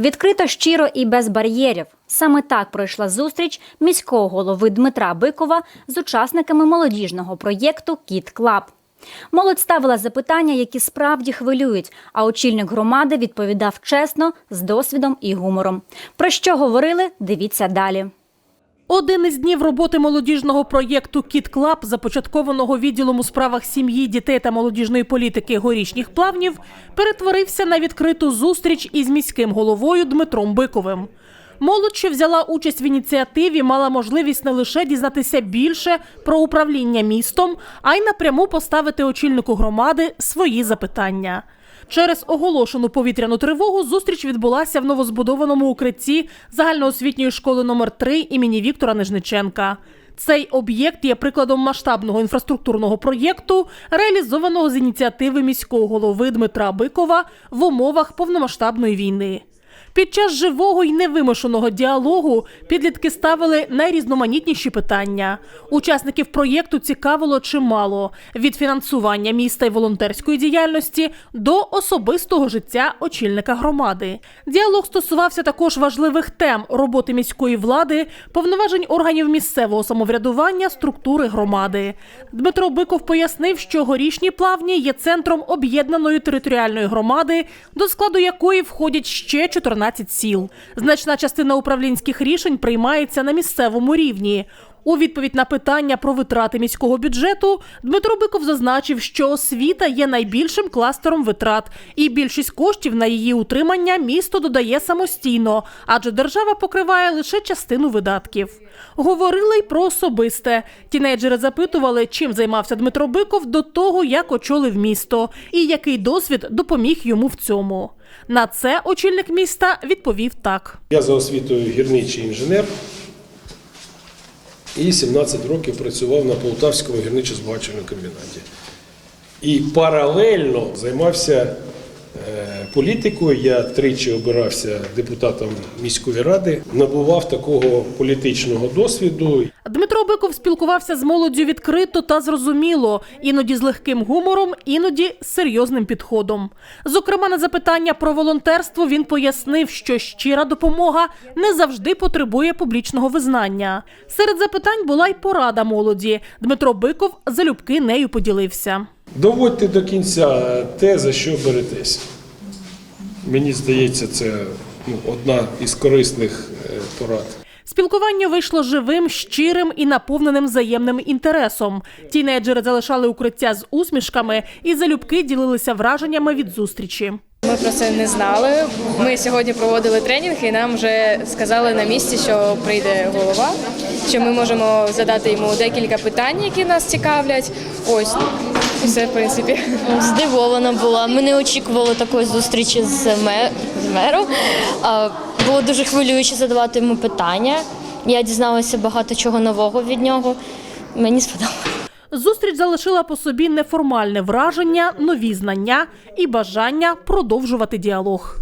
Відкрито, щиро і без бар'єрів. Саме так пройшла зустріч міського голови Дмитра Бикова з учасниками молодіжного проєкту Кіт Клаб. Молодь ставила запитання, які справді хвилюють, а очільник громади відповідав чесно, з досвідом і гумором. Про що говорили? Дивіться далі. Один із днів роботи молодіжного проєкту Кіт Клаб, започаткованого відділом у справах сім'ї, дітей та молодіжної політики горішніх плавнів, перетворився на відкриту зустріч із міським головою Дмитром Биковим. Молодь, що взяла участь в ініціативі, мала можливість не лише дізнатися більше про управління містом, а й напряму поставити очільнику громади свої запитання. Через оголошену повітряну тривогу зустріч відбулася в новозбудованому укритті загальноосвітньої школи номер 3 імені Віктора Нижниченка. Цей об'єкт є прикладом масштабного інфраструктурного проєкту, реалізованого з ініціативи міського голови Дмитра Бикова в умовах повномасштабної війни. Під час живого й невимушеного діалогу підлітки ставили найрізноманітніші питання. Учасників проєкту цікавило чимало від фінансування міста й волонтерської діяльності до особистого життя очільника громади. Діалог стосувався також важливих тем роботи міської влади, повноважень органів місцевого самоврядування, структури громади. Дмитро Биков пояснив, що горішні плавні є центром об'єднаної територіальної громади, до складу якої входять ще 14 сіл. Значна частина управлінських рішень приймається на місцевому рівні. У відповідь на питання про витрати міського бюджету Дмитро Биков зазначив, що освіта є найбільшим кластером витрат, і більшість коштів на її утримання місто додає самостійно, адже держава покриває лише частину видатків. Говорили й про особисте. Тінейджери запитували, чим займався Дмитро Биков до того, як очолив місто, і який досвід допоміг йому в цьому. На це очільник міста відповів так. Я за освітою гірничий інженер і 17 років працював на Полтавському гірничо-збагачувальному комбінаті. І паралельно займався політикою. Я тричі обирався депутатом міської ради, набував такого політичного досвіду. Дмитро Биков спілкувався з молоддю відкрито та зрозуміло, іноді з легким гумором, іноді з серйозним підходом. Зокрема, на запитання про волонтерство він пояснив, що щира допомога не завжди потребує публічного визнання. Серед запитань була й порада молоді. Дмитро Биков залюбки нею поділився. Доводьте до кінця те, за що беретесь. Мені здається, це ну, одна із корисних е, порад. Спілкування вийшло живим, щирим і наповненим взаємним інтересом. Тінейджери залишали укриття з усмішками і залюбки ділилися враженнями від зустрічі. Ми про це не знали. Ми сьогодні проводили тренінг, і нам вже сказали на місці, що прийде голова, що ми можемо задати йому декілька питань, які нас цікавлять. Ось і все, в принципі. Здивована була. Ми не очікували такої зустрічі з, ме- з мером. А, Було дуже хвилююче задавати йому питання. Я дізналася багато чого нового від нього. Мені сподобалося. Зустріч залишила по собі неформальне враження, нові знання і бажання продовжувати діалог.